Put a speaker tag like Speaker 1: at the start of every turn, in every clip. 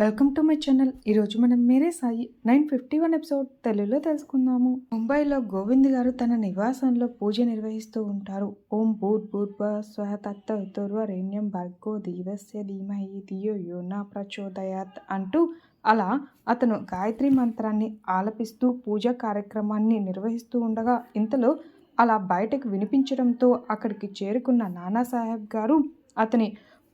Speaker 1: Welcome to my channel ఈరోజు మనం Mere Sai nine fifty one episode తెలుగులో తెలుసుకుందాము. ముంబైలో గోవింద్ గారు తన నివాసంలో పూజ నిర్వహిస్తూ ఉంటారు. ఓం భూట్ భూట్ స్వహ తత్వ వితుర్వరేణ్యం భర్గో దీవస్య ధీమహి ధియో యోనా ప్రచోదయాత్ అంటూ అలా అతను గాయత్రి మంత్రాన్ని ఆలపిస్తూ పూజా కార్యక్రమాన్ని నిర్వహిస్తూ ఉండగా ఇంతలో అలా బయటకు వినిపించడంతో అక్కడికి చేరుకున్న నానాసాహెబ్ గారు అతని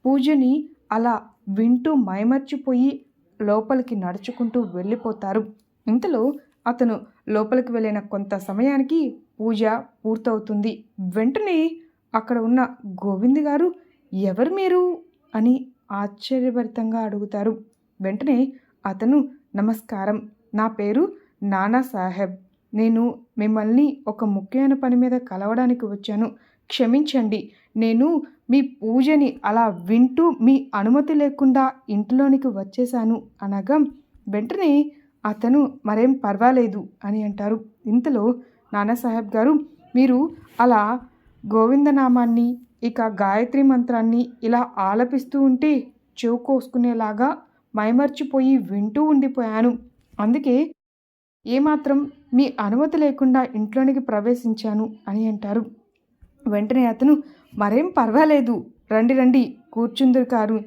Speaker 1: పూజని అలా వింటూ మైమర్చిపోయి లోపలికి నడుచుకుంటూ వెళ్ళిపోతారు. ఇంతలో అతను లోపలికి వెళ్ళిన కొంత సమయానికి పూజ పూర్తవుతుంది. వెంటనే అక్కడ ఉన్న గోవింద్ గారు ఎవరు మీరు? అని ఆశ్చర్యభరితంగా అడుగుతారు. వెంటనే అతను నమస్కారం నా పేరు నానా సాహెబ్. నేను మిమ్మల్ని ఒక ముఖ్యమైన పని మీద కలవడానికి వచ్చాను. క్షమించండి. నేను మీ పూజని అలా వింటూ మీ అనుమతి లేకుండా ఇంట్లోనికి వచ్చేశాను అనగా వెంటనే అతను మరేం పర్వాలేదు అని అంటారు. ఇంతలో నానాసాహెబ్ గారు మీరు అలా గోవిందనామాన్ని ఇక గాయత్రి మంత్రాన్ని ఇలా ఆలపిస్తూ ఉంటే చెవు కోసుకునేలాగా మైమర్చిపోయి వింటూ ఉండిపోయాను. అందుకే ఏమాత్రం మీ అనుమతి లేకుండా ఇంట్లోనికి ప్రవేశించాను అని అంటారు. వెంటనే అతను మరేం పర్వాలేదు. రండి రండి కూర్చుందరు కారు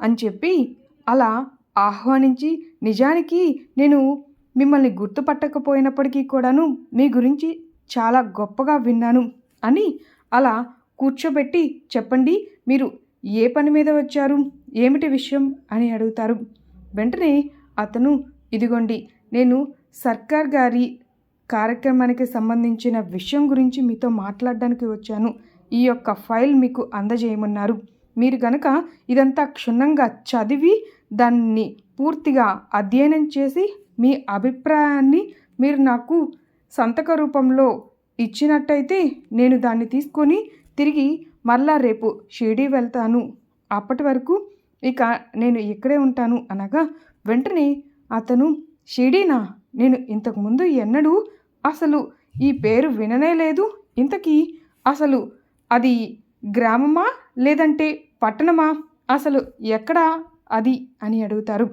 Speaker 1: అని చెప్పి అలా ఆహ్వానించి నిజానికి నేను మిమ్మల్ని గుర్తుపట్టకపోయినప్పటికీ కూడాను మీ గురించి చాలా గొప్పగా విన్నాను అని అలా కూర్చోబెట్టి చెప్పండి మీరు ఏ పని మీద వచ్చారు ఏమిటి విషయం అని అడుగుతారు. వెంటనే అతను ఇదిగోండి నేను సర్కార్ గారి కార్యక్రమానికి సంబంధించిన విషయం గురించి మీతో మాట్లాడడానికి వచ్చాను. ఈ యొక్క ఫైల్ మీకు అందజేయమన్నారు. మీరు గనక ఇదంతా క్షుణ్ణంగా చదివి దాన్ని పూర్తిగా అధ్యయనం చేసి మీ అభిప్రాయాన్ని మీరు నాకు సంతక రూపంలో ఇచ్చినట్టయితే నేను దాన్ని తీసుకొని తిరిగి మళ్ళా రేపు షిరిడి వెళ్తాను. అప్పటి వరకు ఇక నేను ఇక్కడే ఉంటాను అనగా వెంటనే అతను షిరిడీనా? నేను ఇంతకుముందు ఎన్నడూ అసలు ఈ పేరు విననే లేదు. ఇంతకీ అసలు అది గ్రామమా లేదంటే పట్టణమా? అసలు ఎక్కడా అది అని అడుగుతారు.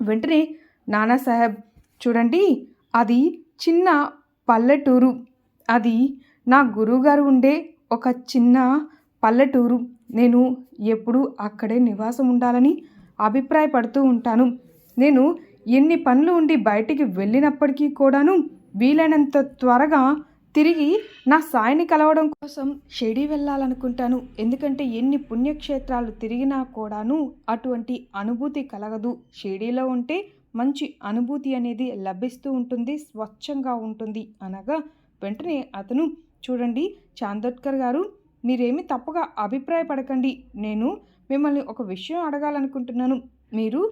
Speaker 1: వెంటనే నానాసాహెబ్ చూడండి అది చిన్న పల్లెటూరు. అది నా గురువుగారు ఉండే ఒక చిన్న పల్లెటూరు. నేను ఎప్పుడూ అక్కడే నివాసం ఉండాలని అభిప్రాయపడుతూ ఉంటాను. నేను ఎన్ని పనులు ఉండి బయటికి వెళ్ళినప్పటికీ కూడాను వీలైనంత త్వరగా తిరిగి నా సాయిని కలవడం కోసం షిరిడి వెళ్ళాలనుకుంటాను. ఎందుకంటే ఎన్ని పుణ్యక్షేత్రాలు తిరిగినా కూడాను అటువంటి అనుభూతి కలగదు. షిరిడీలో ఉంటే మంచి అనుభూతి అనేది లభిస్తూ ఉంటుంది స్వచ్ఛంగా ఉంటుంది అనగా వెంటనే అతను చూడండి చాందోడ్కర్ గారు మీరేమి తప్పుగా అభిప్రాయపడకండి. నేను మిమ్మల్ని ఒక విషయం అడగాలనుకుంటున్నాను. మీరు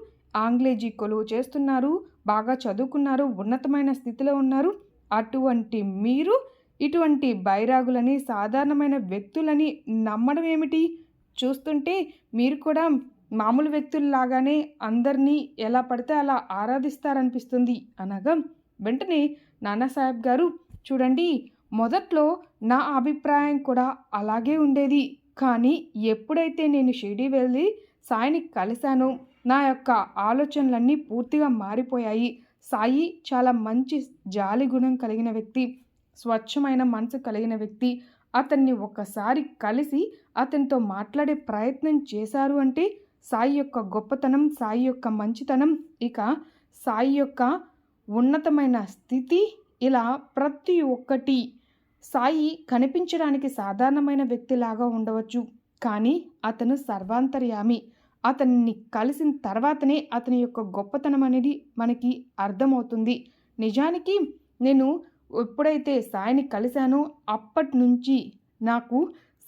Speaker 1: ఆంగ్లేజీ కొలువు చేస్తున్నారు బాగా చదువుకున్నారు ఉన్నతమైన స్థితిలో ఉన్నారు. అటువంటి మీరు ఇటువంటి బైరాగులని సాధారణమైన వ్యక్తులని నమ్మడం ఏమిటి? చూస్తుంటే మీరు కూడా మామూలు వ్యక్తుల్లాగానే అందరినీ ఎలా పడితే అలా ఆరాధిస్తారనిపిస్తుంది అనగా వెంటనే నానాసాహెబ్ గారు చూడండి మొదట్లో నా అభిప్రాయం కూడా అలాగే ఉండేది. కానీ ఎప్పుడైతే నేను షిరిడి వెళ్ళి సాయిని కలిశానో నా యొక్క ఆలోచనలన్నీ పూర్తిగా మారిపోయాయి. సాయి చాలా మంచి జాలి గుణం కలిగిన వ్యక్తి స్వచ్ఛమైన మనసు కలిగిన వ్యక్తి. అతన్ని ఒక్కసారి కలిసి అతనితో మాట్లాడే ప్రయత్నం చేశారు అంటే సాయి యొక్క గొప్పతనం సాయి యొక్క మంచితనం ఇక సాయి యొక్క ఉన్నతమైన స్థితి ఇలా ప్రతి ఒక్కటి సాయి కనిపించడానికి సాధారణమైన వ్యక్తిలాగా ఉండవచ్చు. కానీ అతను సర్వాంతర్యామి. అతన్ని కలిసిన తర్వాతనే అతని యొక్క గొప్పతనం అనేది మనకి అర్థమవుతుంది. నిజానికి నేను ఎప్పుడైతే సాయిని కలిశానో అప్పటి నుంచి నాకు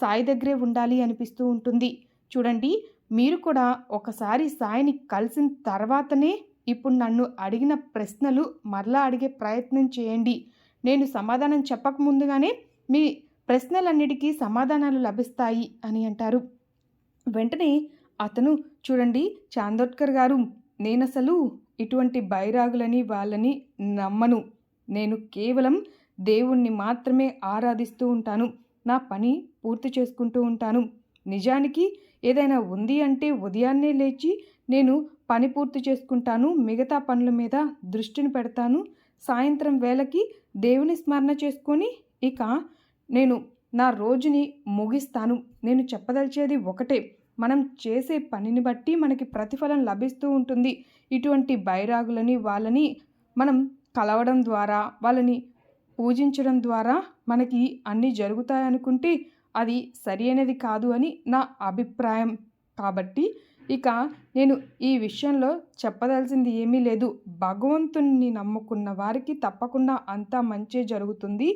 Speaker 1: సాయి దగ్గరే ఉండాలి అనిపిస్తూ ఉంటుంది. చూడండి మీరు కూడా ఒకసారి సాయిని కలిసిన తర్వాతనే ఇప్పుడు నన్ను అడిగిన ప్రశ్నలు మరలా అడిగే ప్రయత్నం చేయండి. నేను సమాధానం చెప్పక ముందుగానే మీ ప్రశ్నలన్నిటికీ సమాధానాలు లభిస్తాయి అని అంటారు. వెంటనే అతను చూడండి చాందోడ్కర్ గారు నేనసలు ఇటువంటి బైరాగులని వాళ్ళని నమ్మను. నేను కేవలం దేవుణ్ణి మాత్రమే ఆరాధిస్తూ ఉంటాను. నా పని పూర్తి చేసుకుంటూ ఉంటాను. నిజానికి ఏదైనా ఉంది అంటే ఉదయాన్నే లేచి నేను పని పూర్తి చేసుకుంటాను. మిగతా పనుల మీద దృష్టిని పెడతాను. సాయంత్రం వేళకి దేవుని స్మరణ చేసుకొని ఇక నేను నా రోజుని ముగిస్తాను. నేను చెప్పదలిచేది ఒకటే. మనం చేసే పనిని బట్టి మనకి ప్రతిఫలం లభిస్తూ ఉంటుంది. ఇటువంటి బైరాగులని వాళ్ళని మనం కలవడం ద్వారా వాళ్ళని పూజించడం ద్వారా మనకి అన్నీ జరుగుతాయనుకుంటే అది సరి అనేది కాదు అని నా అభిప్రాయం. కాబట్టి ఇక నేను ఈ విషయంలో చెప్పదలసింది ఏమీ లేదు. భగవంతుని నమ్ముకున్న వారికి తప్పకుండా అంతా మంచే జరుగుతుంది.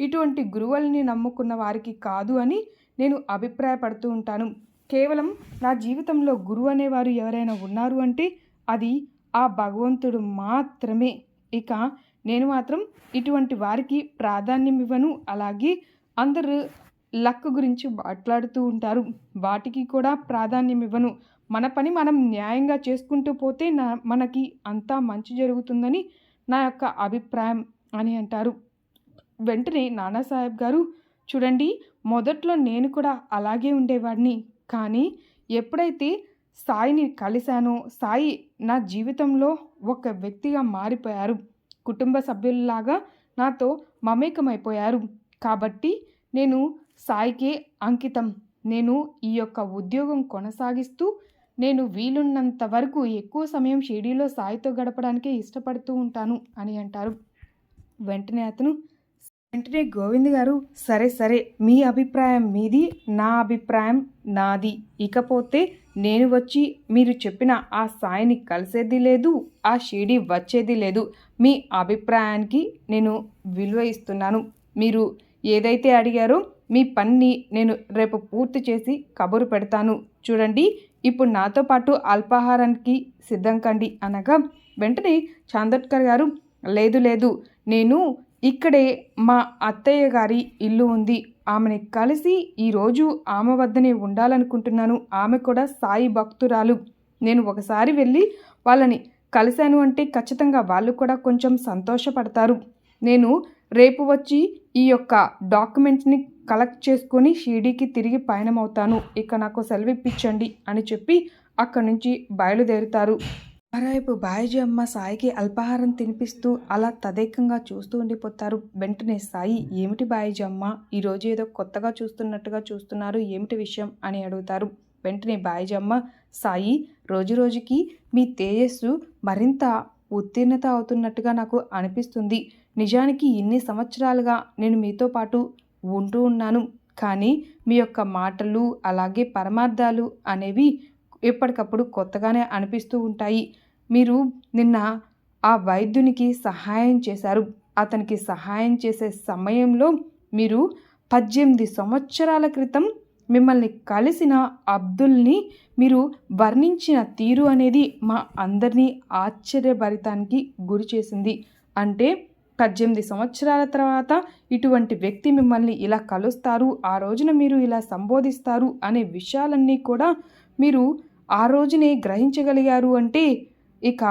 Speaker 1: ఇటువంటి గురువుల్ని నమ్ముకున్న వారికి కాదు అని నేను అభిప్రాయపడుతూ ఉంటాను. కేవలం నా జీవితంలో గురువు అనేవారు ఎవరైనా ఉన్నారు అంటే అది ఆ భగవంతుడు మాత్రమే. ఇక నేను మాత్రం ఇటువంటి వారికి ప్రాధాన్యం ఇవ్వను. అలాగే అందరూ లక్ గురించి మాట్లాడుతూ ఉంటారు. వాటికి కూడా ప్రాధాన్యం ఇవ్వను. మన పని మనం న్యాయంగా చేసుకుంటూ పోతే నా మనకి అంతా మంచి జరుగుతుందని నా యొక్క అభిప్రాయం అని అంటారు. వెంటనే నానాసాహెబ్ గారు చూడండి మొదట్లో నేను కూడా అలాగే ఉండేవాడిని. కానీ ఎప్పుడైతే సాయిని కలిశానో సాయి నా జీవితంలో ఒక వ్యక్తిగా మారిపోయారు. కుటుంబ సభ్యుల్లాగా నాతో మమేకమైపోయారు. కాబట్టి నేను సాయికే అంకితం. నేను ఈ యొక్క ఉద్యోగం కొనసాగిస్తూ నేను వీలున్నంత వరకు ఎక్కువ సమయం షిరిడీలో సాయితో గడపడానికే ఇష్టపడుతూ ఉంటాను అని అంటారు. వెంటనే అతను వెంటనే గోవింద్ గారు సరే సరే మీ అభిప్రాయం మీది నా అభిప్రాయం నాది. ఇకపోతే నేను వచ్చి మీరు చెప్పిన ఆ సాయిని కలిసేది లేదు ఆ షిడి వచ్చేది లేదు. మీ అభిప్రాయానికి నేను విలువ ఇస్తున్నాను. మీరు ఏదైతే అడిగారో మీ పనిని నేను రేపు పూర్తి చేసి కబురు పెడతాను. చూడండి ఇప్పుడు నాతో పాటు అల్పాహారానికి సిద్ధం కండి అనగా వెంటనే చాందోడ్కర్ గారు లేదు లేదు నేను ఇక్కడే మా అత్తయ్య గారి ఇల్లు ఉంది. ఆమెని కలిసి ఈరోజు ఆమె వద్దనే ఉండాలనుకుంటున్నాను. ఆమె కూడా సాయి భక్తురాలు. నేను ఒకసారి వెళ్ళి వాళ్ళని కలిశాను అంటే ఖచ్చితంగా వాళ్ళు కూడా కొంచెం సంతోషపడతారు. నేను రేపు వచ్చి ఈ యొక్క డాక్యుమెంట్స్ని కలెక్ట్ చేసుకొని షిరిడీకి తిరిగి పయనమవుతాను. ఇక నాకు సెలవు ఇప్పించండి అని చెప్పి అక్కడి నుంచి బయలుదేరుతారు. మరోవైపు బాయిజీ అమ్మ సాయికి అల్పాహారం తినిపిస్తూ అలా తదేకంగా చూస్తూ ఉండిపోతారు. వెంటనే సాయి ఏమిటి బాయిజీ అమ్మ? ఈరోజు ఏదో కొత్తగా చూస్తున్నట్టుగా చూస్తున్నారు. ఏమిటి విషయం? అని అడుగుతారు. వెంటనే బాయిజీ అమ్మ సాయి రోజు రోజుకి మీ తేజస్సు మరింత ఉత్తీర్ణత అవుతున్నట్టుగా నాకు అనిపిస్తుంది. నిజానికి ఇన్ని సంవత్సరాలుగా నేను మీతో పాటు ఉంటూ ఉన్నాను. కానీ మీ యొక్క మాటలు అలాగే పరమార్థాలు అనేవి ఎప్పటికప్పుడు కొత్తగానే అనిపిస్తూ ఉంటాయి. మీరు నిన్న ఆ వైద్యునికి సహాయం చేశారు. అతనికి సహాయం చేసే సమయంలో మీరు పద్దెనిమిది సంవత్సరాల క్రితం మిమ్మల్ని కలిసిన అబ్దుల్ని మీరు వర్ణించిన తీరు అనేది మా అందరినీ ఆశ్చర్యభరితానికి గురి చేసింది. అంటే పద్దెనిమిది సంవత్సరాల తర్వాత ఇటువంటి వ్యక్తి మిమ్మల్ని ఇలా కలుస్తారు ఆ రోజున మీరు ఇలా సంబోధిస్తారు అనే విషయాలన్నీ కూడా మీరు ఆ రోజునే గ్రహించగలిగారు అంటే ఇక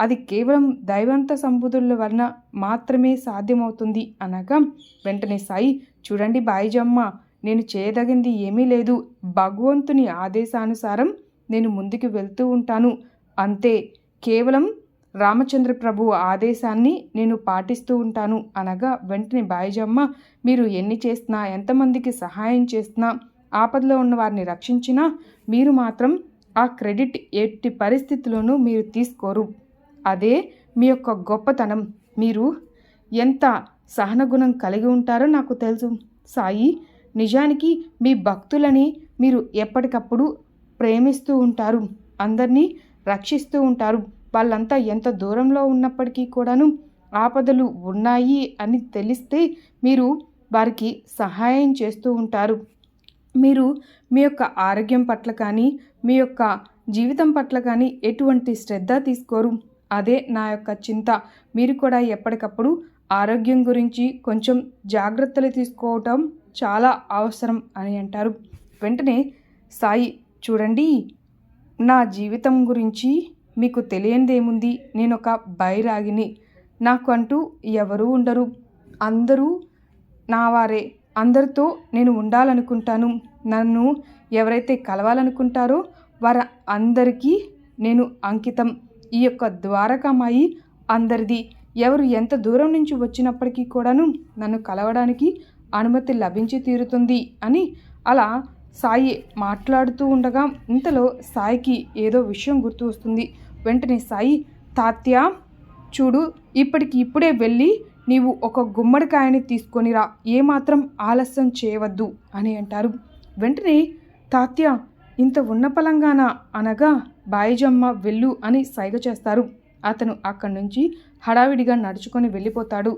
Speaker 1: అది కేవలం దైవంత సంబుధుల వలన మాత్రమే సాధ్యమవుతుంది అనగా వెంటనే సాయి చూడండి బాయిజమ్మ నేను చేయదగింది ఏమీ లేదు. భగవంతుని ఆదేశానుసారం నేను ముందుకు వెళ్తూ ఉంటాను. అంతే కేవలం రామచంద్ర ప్రభు ఆదేశాన్ని నేను పాటిస్తూ ఉంటాను అనగా వెంటనే బాయిజమ్మ మీరు ఎన్ని చేసినా ఎంతమందికి సహాయం చేసినా ఆపదలో ఉన్న వారిని రక్షించినా మీరు మాత్రం ఆ క్రెడిట్ ఎట్టి పరిస్థితుల్లోనూ మీరు తీసుకోరు. అదే మీ యొక్క గొప్పతనం. మీరు ఎంత సహనగుణం కలిగి ఉంటారో నాకు తెలుసు. సాయి నిజానికి మీ భక్తులని మీరు ఎప్పటికప్పుడు ప్రేమిస్తూ ఉంటారు. అందరినీ రక్షిస్తూ ఉంటారు. వాళ్ళంతా ఎంత దూరంలో ఉన్నప్పటికీ కూడాను ఆపదలు ఉన్నాయి అని తెలిస్తే మీరు వారికి సహాయం చేస్తూ ఉంటారు. మీరు మీ యొక్క ఆరోగ్యం పట్ల కానీ మీ యొక్క జీవితం పట్ల కానీ ఎటువంటి శ్రద్ధ తీసుకోరు. అదే నా యొక్క చింత. మీరు కూడా ఎప్పటికప్పుడు ఆరోగ్యం గురించి కొంచెం జాగ్రత్తలు తీసుకోవటం చాలా అవసరం అని అంటారు. వెంటనే సాయి చూడండి. నా జీవితం గురించి మీకు తెలియనిదేముంది నేను ఒక బైరాగిని. నాకు అంటూ ఎవరూ ఉండరు. అందరూ నా వారే. అందరితో నేను ఉండాలనుకుంటాను. నన్ను ఎవరైతే కలవాలనుకుంటారో వారి అందరికీ నేను అంకితం. ఈ యొక్క ద్వారకామాయి అందరిది. ఎవరు ఎంత దూరం నుంచి వచ్చినప్పటికీ కూడాను నన్ను కలవడానికి అనుమతి లభించి తీరుతుంది అని అలా సాయి మాట్లాడుతూ ఉండగా ఇంతలో సాయికి ఏదో విషయం గుర్తు వస్తుంది. వెంటనే సాయి తాత్య చూడు ఇప్పటికి ఇప్పుడే వెళ్ళి నీవు ఒక గుమ్మడికాయని తీసుకొనిరా ఏమాత్రం ఆలస్యం చేయవద్దు అని అంటారు. వెంటనే తాత్య ఇంత ఉన్న పలంగాన? అనగా బాయిజమ్మ వెళ్ళు అని సైగ చేస్తారు. అతను అక్కడి నుంచి హడావిడిగా నడుచుకొని వెళ్ళిపోతాడు.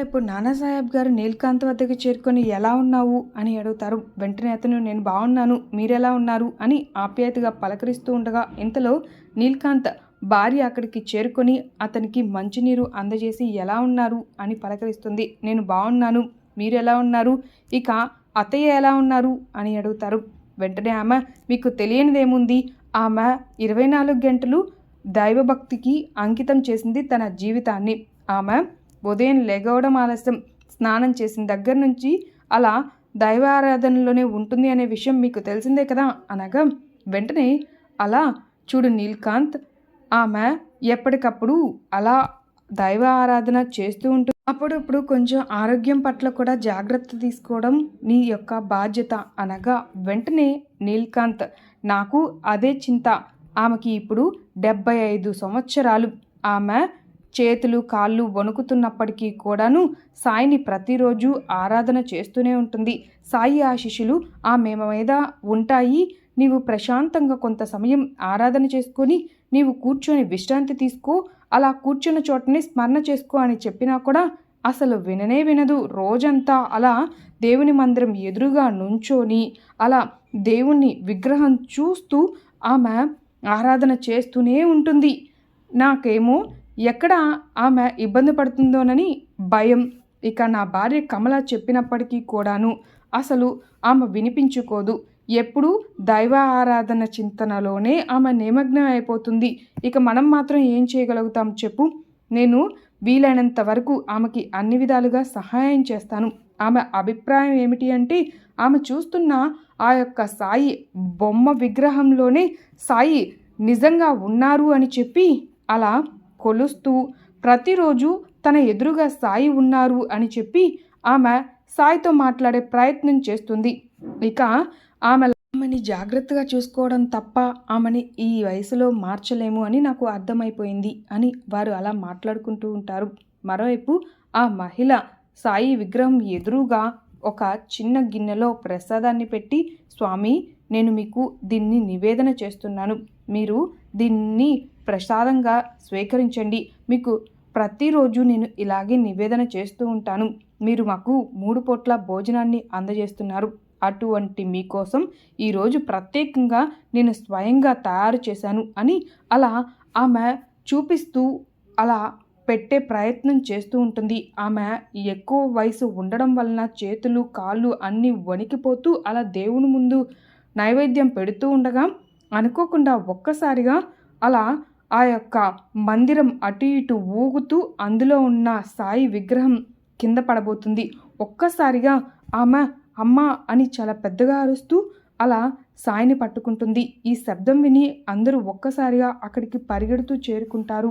Speaker 1: ఇప్పుడు నానాసాహెబ్ గారు నీల్కాంత్ వద్దకు చేరుకొని ఎలా ఉన్నావు? అని అడుగుతారు. వెంటనే అతను నేను బాగున్నాను మీరెలా ఉన్నారు? అని ఆప్యాయతగా పలకరిస్తూ ఉండగా ఇంతలో నీల్కాంత్ భార్య అక్కడికి చేరుకొని అతనికి మంచినీరు అందజేసి ఎలా ఉన్నారు? అని పలకరిస్తుంది. నేను బాగున్నాను మీరు ఎలా ఉన్నారు? ఇక అత్తయ్య ఎలా ఉన్నారు? అని అడుగుతారు. వెంటనే ఆమె మీకు తెలియనిదేముంది? ఆమె ఇరవై నాలుగు గంటలు దైవభక్తికి అంకితం చేసింది తన జీవితాన్ని. ఆమె ఉదయం లెగవడం ఆలస్యం. స్నానం చేసిన దగ్గర నుంచి అలా దైవ ఆరాధనలోనే ఉంటుంది అనే విషయం మీకు తెలిసిందే కదా? అనగా వెంటనే అలా చూడు నీల్కాంత్ ఆమె ఎప్పటికప్పుడు అలా దైవ ఆరాధన చేస్తూ ఉంటుంది. అప్పుడప్పుడు కొంచెం ఆరోగ్యం పట్ల కూడా జాగ్రత్త తీసుకోవడం నీ యొక్క బాధ్యత అనగా వెంటనే నీల్కాంత్ నాకు అదే చింత. ఆమెకి ఇప్పుడు డెబ్బై ఐదు సంవత్సరాలు. ఆమె చేతులు కాళ్ళు వణుకుతున్నప్పటికీ కూడాను సాయిని ప్రతిరోజు ఆరాధన చేస్తూనే ఉంటుంది. సాయి ఆశిషులు ఆమె మీద ఉంటాయి. నీవు ప్రశాంతంగా కొంత సమయం ఆరాధన చేసుకొని నీవు కూర్చొని విశ్రాంతి తీసుకో. అలా కూర్చున్న చోటనే స్మరణ చేసుకో అని చెప్పినా కూడా అసలు విననే వినదు. రోజంతా అలా దేవుని మందిరం ఎదురుగా నుంచొని అలా దేవుని విగ్రహం చూస్తూ ఆమె ఆరాధన చేస్తూనే ఉంటుంది. నాకేమో ఎక్కడ ఆమె ఇబ్బంది పడుతుందోనని భయం. ఇక నా భార్య కమల చెప్పినప్పటికీ కూడాను అసలు ఆమె వినిపించుకోదు. ఎప్పుడూ దైవ ఆరాధన చింతనలోనే ఆమె నిమగ్నం అయిపోతుంది. ఇక మనం మాత్రం ఏం చేయగలుగుతాం చెప్పు. నేను వీలైనంత వరకు ఆమెకి అన్ని విధాలుగా సహాయం చేస్తాను. ఆమె అభిప్రాయం ఏమిటి అంటే ఆమె చూస్తున్న ఆ యొక్క సాయి బొమ్మ విగ్రహంలోనే సాయి నిజంగా ఉన్నారు అని చెప్పి అలా కొలుస్తూ ప్రతిరోజు తన ఎదురుగా సాయి ఉన్నారు అని చెప్పి ఆమె సాయితో మాట్లాడే ప్రయత్నం చేస్తుంది. ఇక ఆమె ఆమెని జాగ్రత్తగా చూసుకోవడం తప్ప ఆమెని ఈ వయసులో మార్చలేము అని నాకు అర్థమైపోయింది అని వారు అలా మాట్లాడుకుంటూ ఉంటారు. మరోవైపు ఆ మహిళ సాయి విగ్రహం ఎదురుగా ఒక చిన్న గిన్నెలో ప్రసాదాన్ని పెట్టి స్వామి నేను మీకు దీన్ని నివేదన చేస్తున్నాను. మీరు దీన్ని ప్రసాదంగా స్వీకరించండి. మీకు ప్రతిరోజు నేను ఇలాగే నివేదన చేస్తూ ఉంటాను. మీరు మాకు మూడు పూట్ల భోజనాన్ని అందజేస్తున్నారు. అటువంటి మీకోసం ఈరోజు ప్రత్యేకంగా నేను స్వయంగా తయారు చేశాను అని అలా ఆమె చూపిస్తూ అలా పెట్టే ప్రయత్నం చేస్తూ ఉంటుంది. ఆమె ఎక్కువ వయసు ఉండడం వలన చేతులు కాళ్ళు అన్నీ వణికిపోతూ అలా దేవుని ముందు నైవేద్యం పెడుతూ ఉండగా అనుకోకుండా ఒక్కసారిగా అలా ఆ యొక్క మందిరం అటు ఇటు ఊగుతూ అందులో ఉన్న సాయి విగ్రహం కింద పడబోతుంది. ఒక్కసారిగా ఆమె అమ్మ అని చాలా పెద్దగా అరుస్తూ అలా సాయిని పట్టుకుంటుంది. ఈ శబ్దం విని అందరూ ఒక్కసారిగా అక్కడికి పరిగెడుతూ చేరుకుంటారు.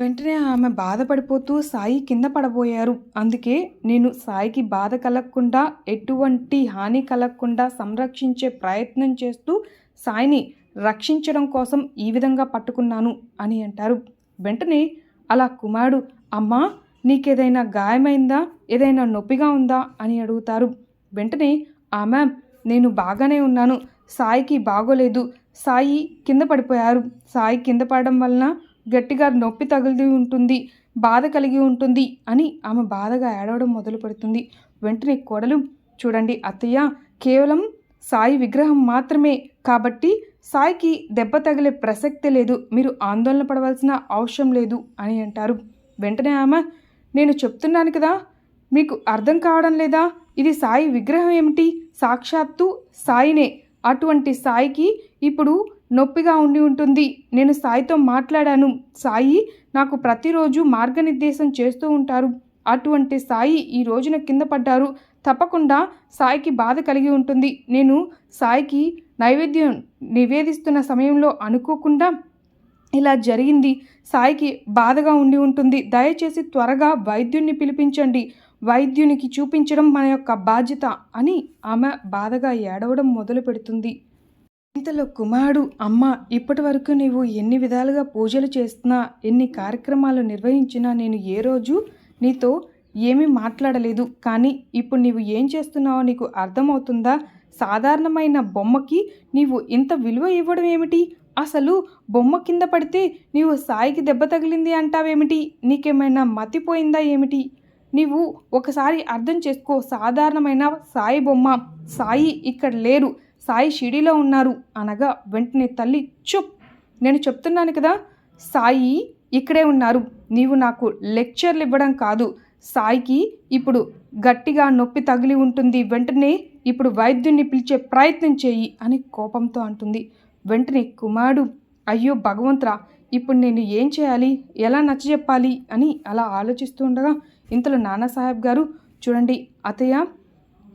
Speaker 1: వెంటనే ఆమె బాధపడిపోతూ సాయి కింద పడబోయారు. అందుకే నేను సాయికి బాధ కలగకుండా ఎటువంటి హాని కలగకుండా సంరక్షించే ప్రయత్నం చేస్తూ సాయిని రక్షించడం కోసం ఈ విధంగా పట్టుకున్నాను అని అంటారు. వెంటనే అలా కుమారుడు అమ్మా నీకేదైనా గాయమైందా? ఏదైనా నొప్పిగా ఉందా? అని అడుగుతారు. వెంటనే ఆమె నేను బాగానే ఉన్నాను. సాయికి బాగోలేదు. సాయి కింద పడిపోయారు. సాయి కింద పడడం వలన గట్టిగా నొప్పి తగిలి ఉంటుంది. బాధ కలిగి ఉంటుంది అని ఆమె బాధగా ఏడవడం మొదలు పెడుతుంది. వెంటనే కోడలు చూడండి అత్తయ్య కేవలం సాయి విగ్రహం మాత్రమే కాబట్టి సాయికి దెబ్బ తగిలే ప్రసక్తే లేదు. మీరు ఆందోళన పడవలసిన అవసరం లేదు అని అంటారు. వెంటనే ఆమె నేను చెప్తున్నాను కదా మీకు అర్థం కావడం లేదా? ఇది సాయి విగ్రహం ఏమిటి? సాక్షాత్తు సాయినే. అటువంటి సాయికి ఇప్పుడు నొప్పిగా ఉండి ఉంటుంది. నేను సాయితో మాట్లాడాను. సాయి నాకు ప్రతిరోజు మార్గనిర్దేశం చేస్తూ ఉంటారు. అటువంటి సాయి ఈ రోజున కింద పడ్డారు. తప్పకుండా సాయికి బాధ కలిగి ఉంటుంది. నేను సాయికి నైవేద్యం నివేదిస్తున్న సమయంలో అనుకోకుండా ఇలా జరిగింది. సాయికి బాధగా ఉండి ఉంటుంది. దయచేసి త్వరగా వైద్యుణ్ణి పిలిపించండి. వైద్యునికి చూపించడం మన యొక్క బాధ్యత అని ఆమె బాధగా ఏడవడం మొదలు పెడుతుంది. ఇంతలో కుమారుడు అమ్మ ఇప్పటి వరకు నీవు ఎన్ని విధాలుగా పూజలు చేస్తున్నా ఎన్ని కార్యక్రమాలు నిర్వహించినా నేను ఏ రోజు నీతో ఏమీ మాట్లాడలేదు. కానీ ఇప్పుడు నీవు ఏం చేస్తున్నావో నీకు అర్థమవుతుందా? సాధారణమైన బొమ్మకి నీవు ఇంత విలువ ఇవ్వడం ఏమిటి? అసలు బొమ్మ కింద పడితే నీవు సాయికి దెబ్బ తగిలింది అంటావేమిటి? నీకేమైనా మతిపోయిందా ఏమిటి? నీవు ఒకసారి అర్థం చేసుకో. సాధారణమైన సాయి బొమ్మ సాయి ఇక్కడ లేరు సాయి షిడిలో ఉన్నారు అనగా వెంటనే తల్లి చుప్ నేను చెప్తున్నాను కదా సాయి ఇక్కడే ఉన్నారు నీవు నాకు లెక్చర్లు ఇవ్వడం కాదు సాయికి ఇప్పుడు గట్టిగా నొప్పి తగిలి ఉంటుంది వెంటనే ఇప్పుడు వైద్యుణ్ణి పిలిచే ప్రయత్నం చేయి అని కోపంతో అంటుంది. వెంటనే కుమారుడు అయ్యో భగవంతురా ఇప్పుడు నేను ఏం చేయాలి ఎలా నచ్చజెప్పాలి అని అలా ఆలోచిస్తూ ఉండగా ఇంతలో నానాసాహెబ్ గారు చూడండి అతయ్య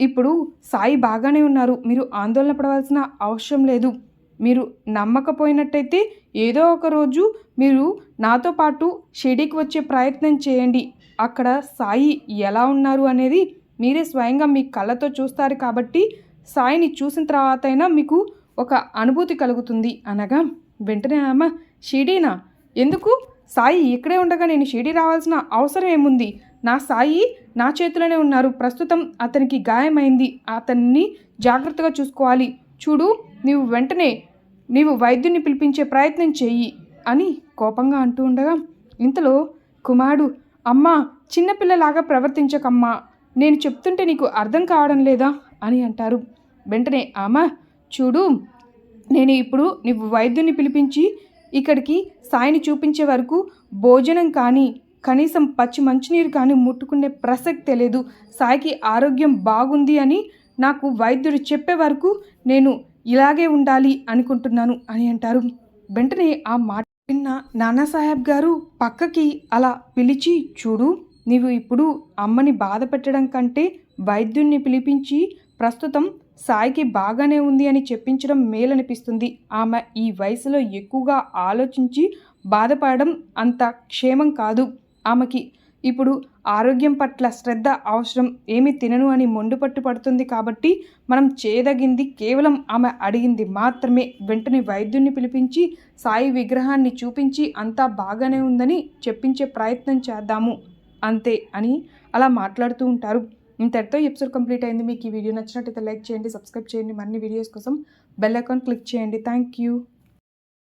Speaker 1: ఇప్పుడు సాయి బాగానే ఉన్నారు. మీరు ఆందోళన పడవలసిన అవసరం లేదు. మీరు నమ్మకపోయినట్టయితే ఏదో ఒక రోజు మీరు నాతో పాటు షిరిడీకి వచ్చే ప్రయత్నం చేయండి. అక్కడ సాయి ఎలా ఉన్నారు అనేది మీరే స్వయంగా మీ కళ్ళతో చూస్తారు కాబట్టి సాయిని చూసిన తర్వాత అయినా మీకు ఒక అనుభూతి కలుగుతుంది. అనగా వెంటనే ఆమె షిడీనా ఎందుకు? సాయి ఇక్కడే ఉండగా నేను షిడీ రావాల్సిన అవసరం ఏముంది? నా సాయి నా చేతిలోనే ఉన్నారు. ప్రస్తుతం అతనికి గాయమైంది. అతన్ని జాగ్రత్తగా చూసుకోవాలి. చూడు నీవు వెంటనే నీవు వైద్యుని పిలిపించే ప్రయత్నం చెయ్యి అని కోపంగా అంటూ ఉండగా ఇంతలో కుమారుడు అమ్మా చిన్నపిల్లలాగా ప్రవర్తించకమ్మా నేను చెప్తుంటే నీకు అర్థం కావడం లేదా అని అంటారు. వెంటనే అమ్మా చూడు నేను ఇప్పుడు నువ్వు వైద్యుని పిలిపించి ఇక్కడికి సాయిని చూపించే వరకు భోజనం కానీ కనీసం పచ్చి మంచినీరు కానీ ముట్టుకునే ప్రసక్తే లేదు. సాయికి ఆరోగ్యం బాగుంది అని నాకు వైద్యుడు చెప్పే వరకు నేను ఇలాగే ఉండాలి అనుకుంటున్నాను అని అంటారు. వెంటనే ఆ మాట విన్న నానాసాహెబ్ గారు పక్కకి అలా పిలిచి చూడు నీవు ఇప్పుడు అమ్మని బాధ పెట్టడం కంటే వైద్యుణ్ణి పిలిపించి ప్రస్తుతం సాయికి బాగానే ఉంది అని చెప్పించడం మేలనిపిస్తుంది. ఆమె ఈ వయసులో ఎక్కువగా ఆలోచించి బాధపడడం అంత క్షేమం కాదు. ఆమెకి ఇప్పుడు ఆరోగ్యం పట్ల శ్రద్ధ అవసరం. ఏమి తినను అని మొండుపట్టు పడుతుంది కాబట్టి మనం చేయదగింది కేవలం ఆమె అడిగింది మాత్రమే. వెంటనే వైద్యుని పిలిపించి సాయి విగ్రహాన్ని చూపించి అంతా బాగానే ఉందని చెప్పించే ప్రయత్నం చేద్దాము. అంతే అని అలా మాట్లాడుతూ ఉంటారు. ఇంతటితో ఎపిసోడ్ కంప్లీట్ అయింది. మీకు ఈ వీడియో నచ్చినట్టయితే లైక్ చేయండి సబ్స్క్రైబ్ చేయండి. మరిన్ని వీడియోస్ కోసం బెల్ అకౌంట్ క్లిక్ చేయండి. Thank you.